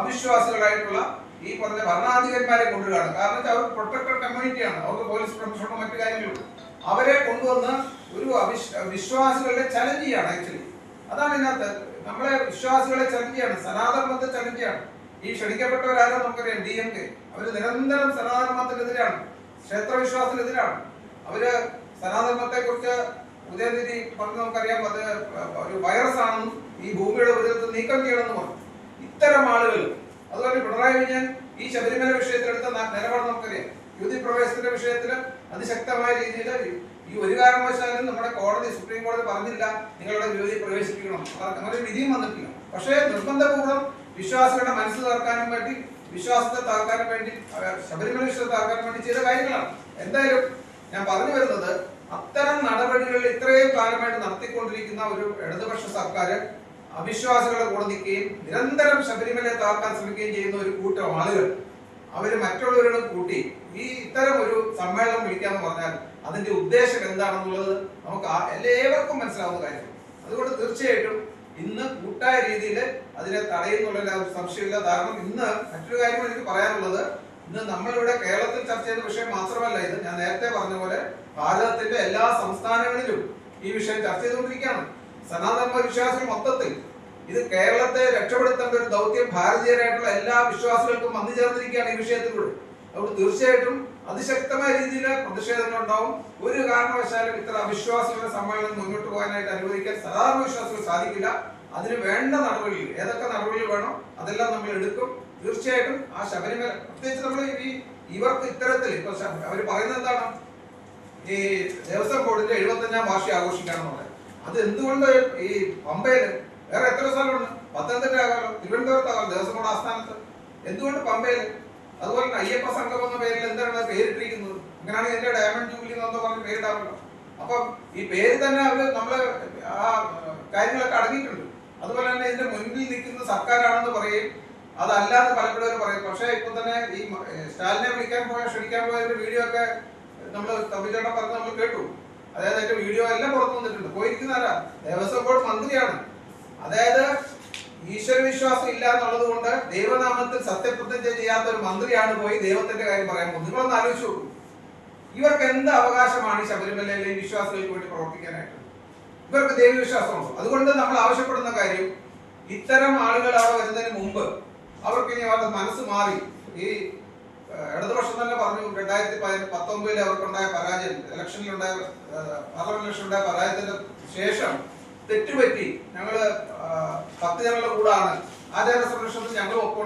അവിശ്വാസികളായിട്ടുള്ള ഈ പറഞ്ഞ ഭരണാധികാരിമാരെ കൊണ്ടുവരികയാണ് കാരണം വെച്ചാൽ അവർ പ്രൊട്ടക്ടഡ് കമ്മ്യൂണിറ്റിയാണ് അവർക്ക് പോലീസ് പ്രൊട്ടക്ഷനോ മറ്റു കാര്യങ്ങളും അവരെ കൊണ്ടുവന്ന് ഒരു വിശ്വാസികളുടെ ചലഞ്ച് ചെയ്യാണ് ആക്ച്വലി അതാണ് ഇതിനകത്ത്. നമ്മളെ വിശ്വാസികളെ ചലഞ്ച് ചെയ്യാണ്. സനാതനമത്തെ ചലഞ്ച് ചെയ്യാണ്. ഈ ക്ഷണിക്കപ്പെട്ടവരാരും നമുക്കറിയാം. ഡി എം കെ അവർ നിരന്തരം സനാതനമത്തിനെതിരാണ് ക്ഷേത്രവിശ്വാസത്തിനെതിരാണ് അവർ സനാതനമത്തെ കുറിച്ച് ഉദയനിധി പറഞ്ഞ് നമുക്കറിയാം. അത് ഒരു വൈറസ് ആണെന്നും ഈ ഭൂമിയുടെ ഉപരിതലത്തിൽ നീക്കം ചെയ്യണമെന്ന് പറഞ്ഞു. ഇത്തരം ആളുകൾ. അതുപോലെ പിണറായി വിജയൻ ഈ ശബരിമല ന- നിലപാട് നമുക്കറിയാം. യുവതി പ്രവേശത്തിന്റെ വിഷയത്തിൽ അതിശക്തമായ രീതിയിൽ ഈ ഒരു കാരണവശാലും നമ്മുടെ കോടതി സുപ്രീം കോടതി പറഞ്ഞില്ല നിങ്ങളുടെ യുവതി പ്രവേശിപ്പിക്കണം. അങ്ങനെ വിധിയും വന്നിട്ടില്ല. പക്ഷേ നിർബന്ധപൂർവം വിശ്വാസികളുടെ മനസ്സ് തകർക്കാനും വേണ്ടി വിശ്വാസത്തെ തകർക്കാനും വേണ്ടി ശബരിമല വിഷയത്തെ തകർക്കാനും വേണ്ടി ചെയ്ത കാര്യങ്ങളാണ്. എന്തായാലും ഞാൻ പറഞ്ഞു വരുന്നത് അത്തരം നടപടികളിൽ ഇത്രയും കാലമായിട്ട് നടത്തിക്കൊണ്ടിരിക്കുന്ന ഒരു ഇടതുപക്ഷ സർക്കാർ അവിശ്വാസികളുടെ കൊടുക്കുകയും നിരന്തരം ശബരിമലയെ തകർക്കാൻ ശ്രമിക്കുകയും ചെയ്യുന്ന ഒരു കൂട്ടം ആളുകൾ. അവർ മറ്റുള്ളവരോടും കൂട്ടി ഈ ഇത്തരം ഒരു സമ്മേളനം വിളിക്കാന്ന് പറഞ്ഞാൽ അതിന്റെ ഉദ്ദേശം എന്താണെന്നുള്ളത് നമുക്ക് എല്ലാവർക്കും മനസ്സിലാവുന്ന കാര്യം. അതുകൊണ്ട് തീർച്ചയായിട്ടും ഇന്ന് കൂട്ടായ രീതിയിൽ അതിനെ തടയുന്നുള്ള സംശയമില്ല. കാരണം ഇന്ന് മറ്റൊരു കാര്യം എനിക്ക് പറയാനുള്ളത്. ഇന്ന് നമ്മളിവിടെ കേരളത്തിൽ ചർച്ച ചെയ്യുന്ന വിഷയം മാത്രമല്ല ഇത്. ഞാൻ നേരത്തെ പറഞ്ഞ പോലെ ഭാരതത്തിന്റെ എല്ലാ സംസ്ഥാനങ്ങളിലും ഈ വിഷയം ചർച്ച ചെയ്തുകൊണ്ടിരിക്കുകയാണ്. സനാതന വിശ്വാസികൾ മൊത്തത്തിൽ ഇത് കേരളത്തെ രക്ഷപ്പെടുത്തേണ്ട ഒരു ദൗത്യം ഭാരതീയരായിട്ടുള്ള എല്ലാ വിശ്വാസികൾക്കും വന്നു ചേർന്നിരിക്കുകയാണ് ഈ വിഷയത്തിലൂടെ. അതുകൊണ്ട് തീർച്ചയായിട്ടും അതിശക്തമായ രീതിയിൽ പ്രതിഷേധങ്ങൾ ഉണ്ടാവും. ഒരു കാരണവശാലും ഇത്ര അവിശ്വാസികളുടെ സമ്മേളനം മുന്നോട്ട് പോകാനായിട്ട് അനുവദിക്കാൻ സാധാരണ വിശ്വാസികൾ സാധിക്കില്ല. അതിന് വേണ്ട നടപടികൾ ഏതൊക്കെ നടപടികൾ വേണം അതെല്ലാം നമ്മൾ എടുക്കും. തീർച്ചയായിട്ടും ആ ശബരിമല പ്രത്യേകിച്ച് നമ്മൾ ഈ ഇവർക്ക് ഇത്തരത്തിൽ ഇപ്പൊ അവർ പറയുന്നത് എന്താണ്? ഈ ദേവസ്വം ബോർഡിന്റെ എഴുപത്തഞ്ചാം വാർഷികം ആഘോഷിക്കാന്ന് പറയാം അത് എന്തുകൊണ്ട് ഈ പമ്പയിൽ വേറെ എത്ര സ്ഥലമുണ്ട്? പത്തനംതിട്ട ആകാലോ തിരുവനന്തപുരത്ത് ആകാലോ ദേവസ്വം ബോർഡ് ആസ്ഥാനത്ത്. എന്തുകൊണ്ട് പമ്പയിൽ? അതുപോലെ തന്നെ അയ്യപ്പ സംഘം എന്ന പേരിൽ എന്താണ് പേരിട്ടിരിക്കുന്നത്? അങ്ങനെയാണ് എന്റെ ഡയമണ്ട് ജൂബിലി എന്നൊക്കെ പറഞ്ഞ് പേരിടാമല്ലോ അപ്പം ഈ പേര് തന്നെ അവർ നമ്മൾ ആ കാര്യങ്ങളൊക്കെ അടങ്ങിയിട്ടുണ്ട്. അതുപോലെ തന്നെ ഇതിന്റെ മുൻപിൽ നിൽക്കുന്ന സർക്കാരാണെന്ന് പറയും. അതല്ലാന്ന് പലപ്പോഴും പറയും. പക്ഷേ ഇപ്പൊ തന്നെ ഈ സ്റ്റാലിനെ വിളിക്കാൻ പോയ ക്ഷണിക്കാൻ പോയതിന്റെ വീഡിയോ ഒക്കെ നമ്മൾ തമ്പിച്ചേട്ടൻ പറഞ്ഞ് നമ്മൾ കേട്ടു. അതായത് അതിന്റെ വീഡിയോ എല്ലാം പുറത്തു വന്നിട്ടുണ്ട്. പോയിരിക്കുന്നതല്ല ദേവസ്വം ബോർഡ് മന്ത്രിയാണ്. അതായത് ഈശ്വര വിശ്വാസം ഇല്ല എന്നുള്ളത് കൊണ്ട് ദൈവനാമത്തിൽ സത്യപ്രതിജ്ഞ ചെയ്യാത്ത ഒരു മന്ത്രിയാണ് പോയി ദൈവത്തിന്റെ കാര്യം പറയാൻ പോകുന്നത്. നിങ്ങളൊന്ന് ആലോചിച്ചു ഇവർക്ക് എന്ത് അവകാശമാണ് ഈ ശബരിമലയിലെ വിശ്വാസികൾക്ക് വേണ്ടി പ്രവർത്തിക്കാനായിട്ട്? ഇവർക്ക് ദൈവവിശ്വാസമുണ്ടോ. അതുകൊണ്ട് നമ്മൾ ആവശ്യപ്പെടുന്ന കാര്യം ഇത്തരം ആളുകൾ അവിടെ വരുന്നതിന് മുമ്പ് അവർക്ക് ഇനി അവരുടെ മനസ്സ് മാറി. ഈ ഇടതുപക്ഷം തന്നെ പറഞ്ഞു രണ്ടായിരത്തി പതി- പത്തൊമ്പതിൽ അവർക്കുണ്ടായ പരാജയം ഇലക്ഷനിലുണ്ടായ പാർലമെന്റ് ഇലക്ഷൻ ഉണ്ടായ പരാജയത്തിന്റെ ശേഷം തെറ്റുപറ്റി ഞങ്ങൾ പത്ത് ഭക്തജനങ്ങളുടെ കൂടാണ്. ആചാര സംരക്ഷണത്തിൽ ഞങ്ങൾ ഒപ്പം